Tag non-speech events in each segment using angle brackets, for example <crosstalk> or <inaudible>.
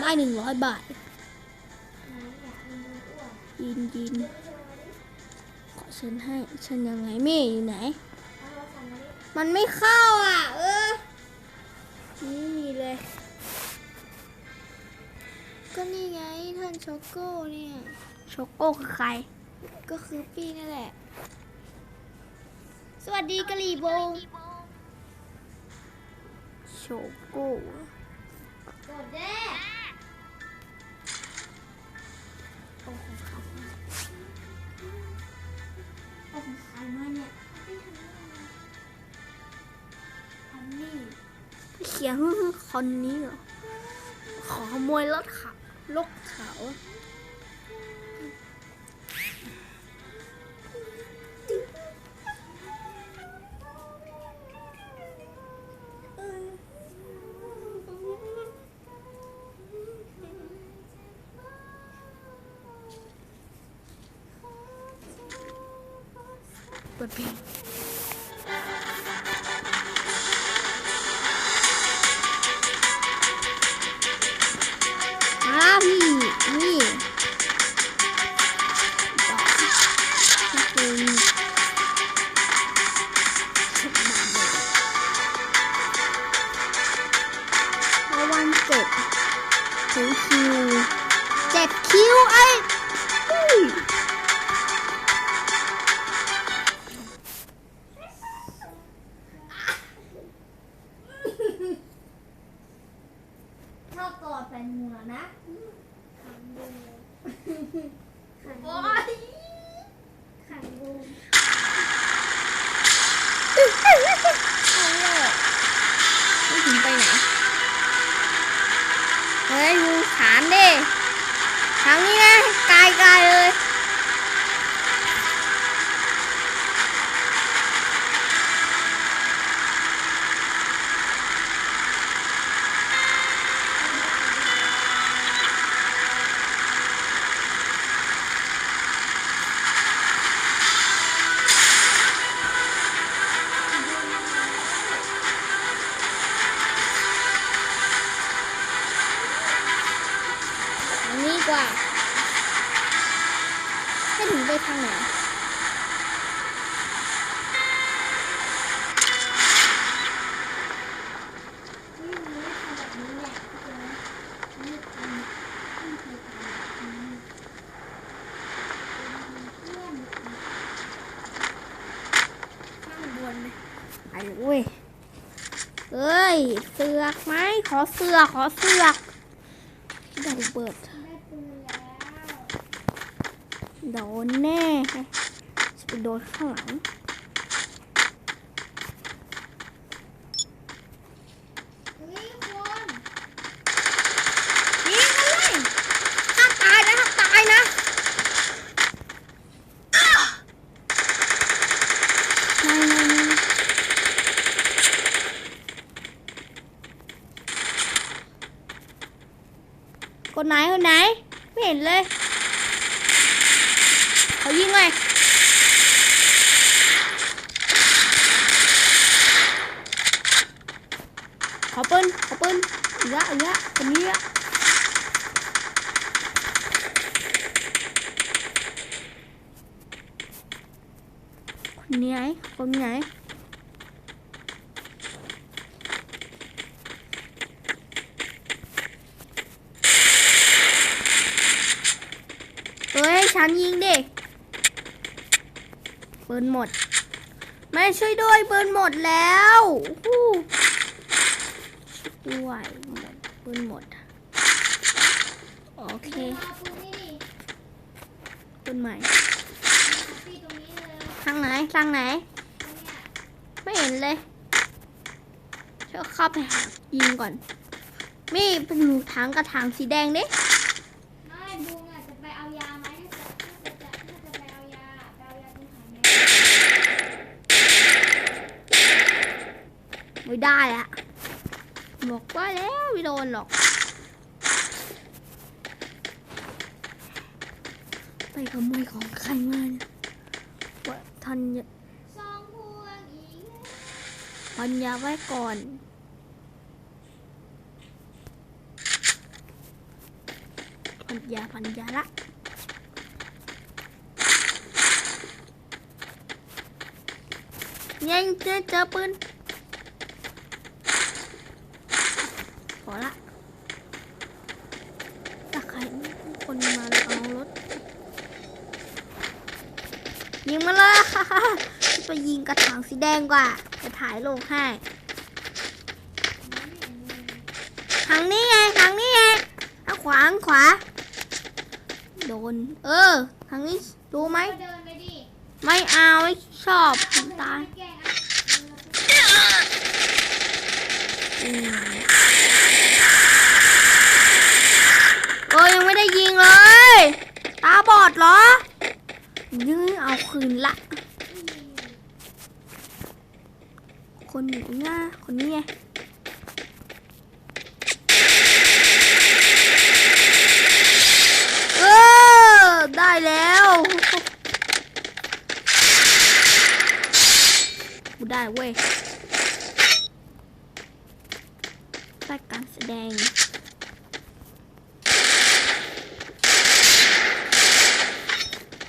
ได้หนึ่งร้อยบาทไหนอยากมันดูอ้วนยินยินเดี๋ยวไปโชว์ดิขอเชิญให้เชิญยังไงเม่อยู่ไหนเอาโทรศัพท์มาดิมันไม่เข้าอะ เออ นี่มีเลย ก็นี่ไงท่านช็อกโก้เนี่ยช็อกโก้คือใคร ก็คือปี้นั่นแหละ สวัสดีกะหรี่โบงช็อกโก้กดเด้ โอ้ของเขาเอาของใครมาเนี่ยอันนี้เขียนคนนี้เหรอ ขอขโมยรถขับรถขาว ปิดเพลงมาพี่นี่ต่อนี่เป็นชุดดำเลยแล้ววันเจ็ดถึงคิวเจ็ดคิวไอ้ Ooh, <laughs> เอ้ย เสือกไหมขอเสือกขอเสือกเดี๋ยวเปิดได้ปืนแล้วโดนแน่จะไปโดนข้างหลัง เฮ้ยคน ยิงกันเลยห้ามตายนะห้ามตายนะไม่ไม่ไม่คน ไหนคนไหน ไม่เห็นเลยเขายิงไงขอปืนขอปืนอีกละอีกละคนนี้ละคนนี้ไหนคนไหนเฮ้ย ฉันยิงดิ ปืนหมด แม่ช่วยด้วยปืนหมดแล้วฮู้วยหมดปืนหมด โอเคปืนใหม่ทางไหนทางไหน ไม่เห็นเลยช่วยเข้าไปหายิงก่อน มีเป็นหนูทางกระถางสีแดงดิ ไม่บูมอะจะไปเอายาไหมถ้าจะถ้าจะถ้าจะไปเอายาไปเอายาตรงไหนไหม ไม่ได้อะบอกว่าแล้วไม่โดนหรอก ไปขโมยของใครมาเนี่ยว่าทันยทันยาไว้ก่อนพันยาพันยาละยังเจอเจอปืน อละถ้าใครมีคนมาแล้วเอารถ ยิงมาเลยค่ะไปยิงกระถางสีแดงกว่า จะถ่ายลงให้ทางนี้ไงทางนี้ไงทางขวาทางขวา โดน เออ ทางนี้ดูไหมก็เดินไปดิไม่เอาไม่ชอบผมตายแกล้งอะ อืมเออยังไม่ได้ยิงเลย ตา บอดเหรอยื้อเอาคืนละ คนอยู่หน้าคนนี้ไงเออได้แล้วกูได้เว้ยได้การแสดง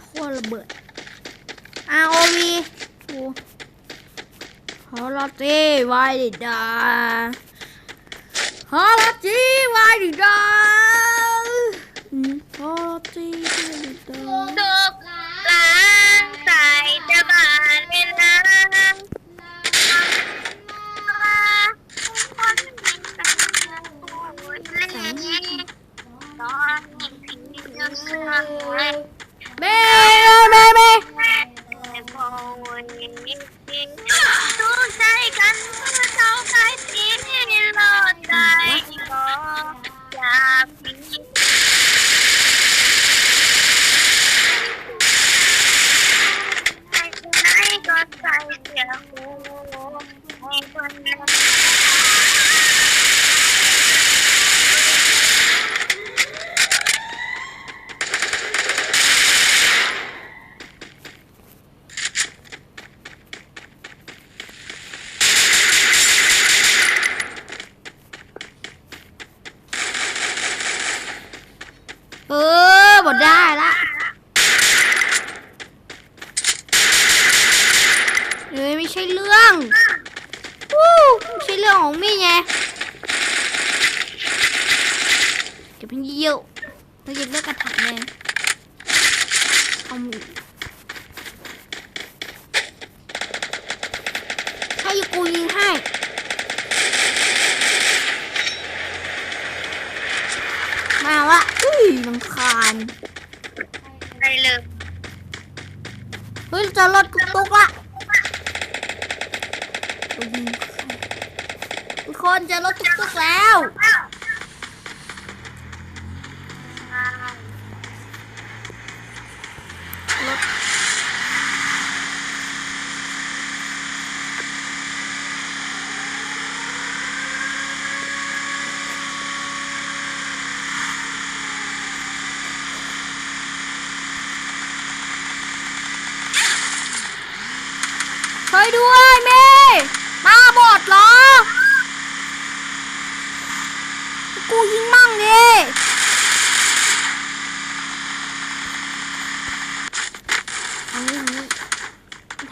โคตรระเบิด ROV โอ้ ฮอลลจีไวดิดา กูยิงให้ มาละอุ้ยลังคาญไปเลยเฮ้ยเจะรถกุกตุกละกูยิงใครทุกคนเจอรถตุกตุกแล้วรถช่วยด้วยเมย์มาบอดเหรอ กูยิงมั่งดิทางนี้ท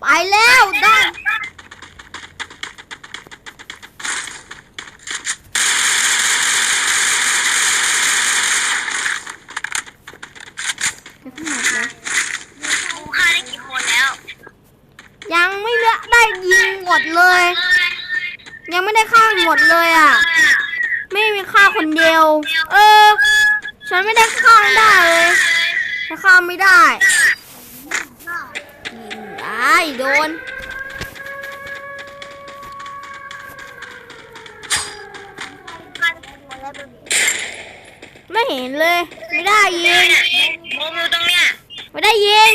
ไปแล้วได้เก็บให้หมดเลยกูฆ่าได้กี่คนแล้วยังไม่ได้ยิงหมดเลย ยังไม่ได้ฆ่าหมดเลยอะ ไม่มีฆ่าคนเดียว เออ ฉันไม่ได้ฆ่าได้เลยฉันฆ่าไม่ได้ยิ งได้โดนฆ่าได้กี่คนแล้วดูดิไม่เห็นเลย ไม่ได้ยิงมุมอยู่ตรงเนี้ยไม่ได้ยิง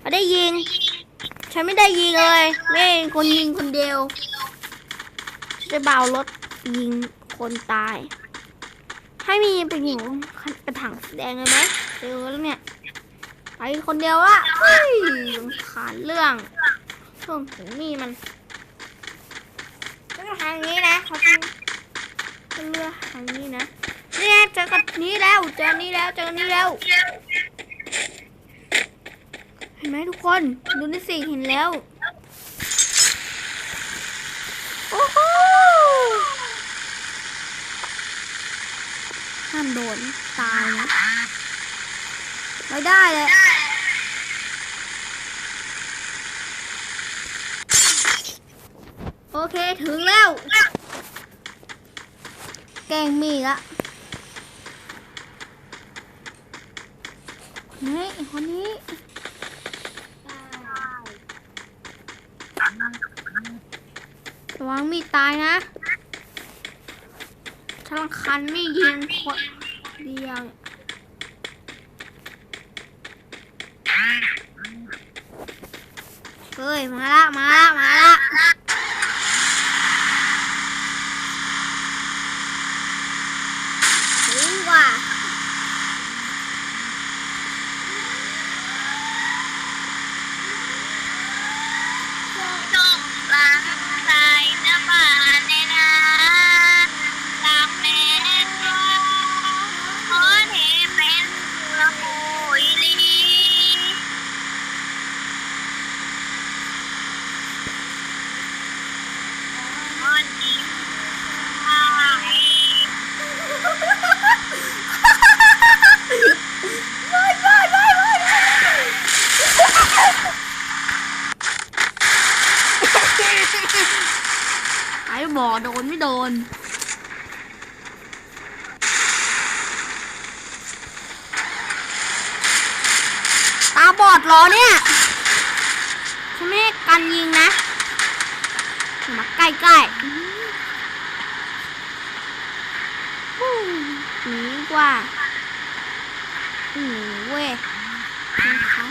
ไม่ได้ยิง ฉันไม่ได้ยิงเลยไม่เห็นคนยิงคนเดียวฉันจะเบารถยิงคนตาย ให้มีไปหิวกระถังสีแดงเลยไหมเจอแล้วเนี่ย ไปคนเดียวอะเฮ้ยขานเรื่องช่วงถึงนี่มันก็ทางนี้นะเขาจะจะเลือทางนี้นะเนี่ยเจอกับนี้แล้วเจอนี้แล้วเจอนี้แล้วเห็นไหมทุกคนดูนี่สิเห็นแล้วโอ้โหห้ามโดนตายนะไม่ได้เลย โอเค ถึงแล้ว แกงมีละนี่คนนี้ระวังมีตายนะถ้าลังคันไม่ยิงคนเดียวเฮ้ย มาละ มาละ มาละ ถึงว่ะ จงล้างใจน้ำมาในนาตามแม่ตัวขอเทเป็นละมุยลีคนดีไป ไอ้บอ โดนไม่โดน ตาบอดเหรอเนี่ยฉันไม่กันยิงนะมาใกล้ๆหนีกว่าหนีเว้ยนะคะ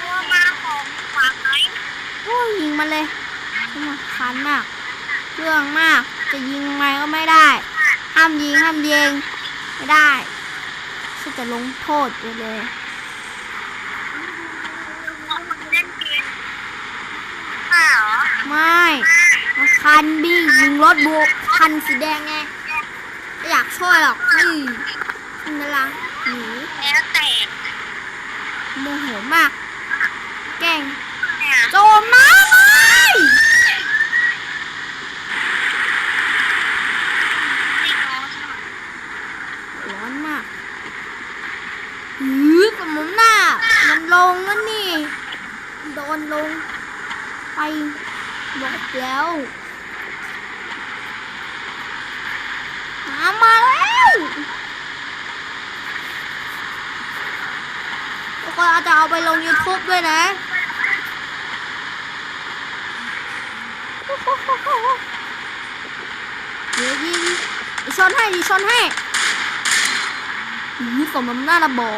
ตัวมาของขวางไหมโอ้ยิงมาเลย ฉันมาคันมากเรื่องมาก จะยิงไงก็ไม่ได้ ห้ามยิงห้ามยิงไม่ได้ฉันจะลงโทษไปเลยเล่นเกมอ้าวเหรอไม่คันบี้ยิงรถบุกคันสีแดงไงอยากช่วยหรอกนี่ฉันกำลังหนีแล้วแต่โมโหมาก แกงโจมมาลย ไม่ง้อ ร้อนมากหื อกับมุมหน้า มันลงแล้วนี่ โดนลง ไปหมดแล้วหามาแล้วแล้วก็อาจจะเอาไปลง YouTube ด้วยนะเดี๋ยวยิงดิชนให้ดิชนให้หือสมน้ำหน้าระบอ